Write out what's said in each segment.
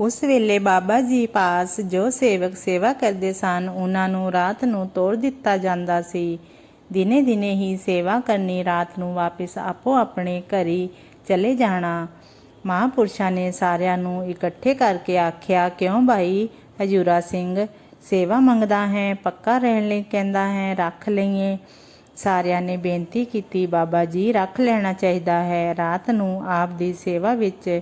ਉਸ ਵੇਲੇ ਬਾਬਾ ਜੀ ਪਾਸ ਜੋ ਸੇਵਕ ਸੇਵਾ ਕਰਦੇ ਸਨ, ਉਹਨਾਂ ਨੂੰ ਰਾਤ ਨੂੰ ਤੋੜ ਦਿੱਤਾ ਜਾਂਦਾ ਸੀ। ਦਿਨੇ ਦਿਨੇ ਹੀ ਸੇਵਾ ਕਰਨੀ ਰਾਤ ਨੂੰ ਵਾਪਸ ਆਪੋ ਆਪਣੇ ਘਰੀ ਚਲੇ ਜਾਣਾ। ਮਹਾਂਪੁਰਸ਼ਾਂ ਨੇ ਸਾਰਿਆਂ ਨੂੰ ਇਕੱਠੇ ਕਰਕੇ ਆਖਿਆ, ਕਿਉਂ ਭਾਈ? ਹਜੂਰਾ ਸਿੰਘ, ਸੇਵਾ ਮੰਗਦਾ ਹੈ, ਪੱਕਾ ਰਹਿਣ ਲਈ ਕਹਿੰਦਾ ਹੈ, ਰੱਖ ਲਈਏ। ਸਾਰਿਆਂ ਨੇ ਬੇਨਤੀ ਕੀਤੀ, ਬਾਬਾ ਜੀ, ਰੱਖ ਲੈਣਾ ਚਾਹੀਦਾ ਹੈ। ਰਾਤ ਨੂੰ ਆਪ ਦੀ ਸੇਵਾ ਵਿੱਚ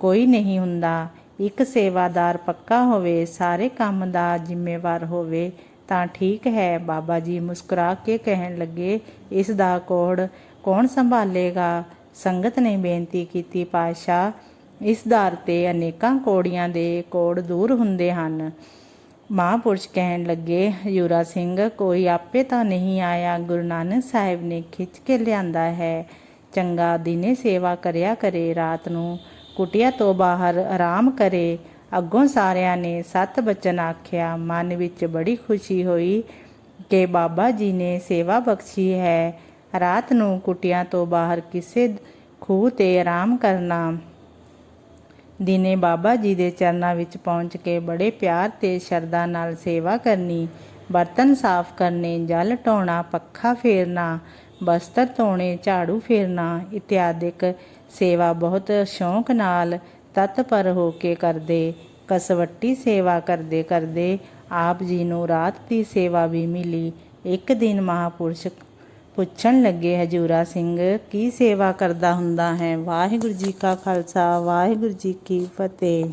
ਕੋਈ ਨਹੀਂ ਹੁੰਦਾ। ਇੱਕ ਸੇਵਾਦਾਰ ਪੱਕਾ ਹੋਵੇ, ਸਾਰੇ ਕੰਮ ਦਾ ਜ਼ਿੰਮੇਵਾਰ ਹੋਵੇ, ਤਾਂ ਠੀਕ ਹੈ। ਬਾਬਾ ਜੀ ਮੁਸਕਰਾ ਕੇ ਕਹਿਣ ਲੱਗੇ, ਇਸ ਦਾ ਕੋੜ ਕੌਣ ਸੰਭਾਲੇਗਾ? ਸੰਗਤ ਨੇ ਬੇਨਤੀ ਕੀਤੀ, ਪਾਤਸ਼ਾਹ, ਇਸ ਦਰ ਤੇ ਅਨੇਕਾਂ ਕੋੜੀਆਂ ਦੇ ਕੋੜ ਦੂਰ ਹੁੰਦੇ ਹਨ। ਮਹਾਂਪੁਰਸ਼ ਕਹਿਣ ਲੱਗੇ, ਹਜੂਰਾ ਸਿੰਘ, ਕੋਈ ਆਪੇ ਤਾਂ ਨਹੀਂ ਆਇਆ? ਗੁਰੂ ਨਾਨਕ ਸਾਹਿਬ ਨੇ ਖਿੱਚ ਕੇ ਲਿਆਂਦਾ ਹੈ। ਚੰਗਾ ਦਿਨੇ ਸੇਵਾ ਕਰਿਆ ਕਰੇ, ਰਾਤ ਨੂੰ ਕੁਟਿਆ ਤੋਂ ਬਾਹਰ ਆਰਾਮ ਕਰੇ। ਅੱਗੋਂ ਸਾਰਿਆਂ ਨੇ ਸਤ ਬਚਨ ਆਖਿਆ। ਮਨ ਵਿੱਚ ਬੜੀ ਖੁਸ਼ੀ ਹੋਈ ਕਿ ਬਾਬਾ ਜੀ ਨੇ ਸੇਵਾ ਬਖਸ਼ੀ ਹੈ। ਰਾਤ ਨੂੰ ਕੁਟਿਆਂ ਤੋਂ ਬਾਹਰ ਕਿਸੇ ਖੂਹ ਤੇ ਆਰਾਮ ਕਰਨਾ ਦਿਨੇ ਬਾਬਾ ਜੀ ਦੇ ਚਰਨਾਂ ਵਿੱਚ ਪਹੁੰਚ ਕੇ ਬੜੇ ਪਿਆਰ ਤੇ ਸ਼ਰਧਾ ਨਾਲ ਸੇਵਾ ਕਰਨੀ, ਬਰਤਨ ਸਾਫ਼ ਕਰਨੇ, ਜਲ ਢੋਣਾ, ਪੱਖਾ ਫੇਰਨਾ ਬਸਤਰ ਧੋਣੇ, ਝਾੜੂ ਫੇਰਨਾ ਇਤਿਆਦਿਕ ਸੇਵਾ ਬਹੁਤ ਸ਼ੌਂਕ ਨਾਲ ਤਤਪਰ ਹੋ ਕੇ ਕਰਦੇ, ਕਸਵੱਟੀ ਸੇਵਾ ਕਰਦੇ ਕਰਦੇ ਆਪ ਜੀ ਨੂੰ ਰਾਤ ਦੀ ਸੇਵਾ ਵੀ ਮਿਲੀ। ਇੱਕ ਦਿਨ ਮਹਾਪੁਰਸ਼ ਪੁੱਛਣ ਲੱਗੇ, ਹਜੂਰਾ ਸਿੰਘ, ਕੀ ਸੇਵਾ ਕਰਦਾ ਹੁੰਦਾ ਹੈ? ਵਾਹਿਗੁਰੂ ਜੀ ਕਾ ਖਾਲਸਾ, ਵਾਹਿਗੁਰੂ ਜੀ ਕੀ ਫਤਿਹ।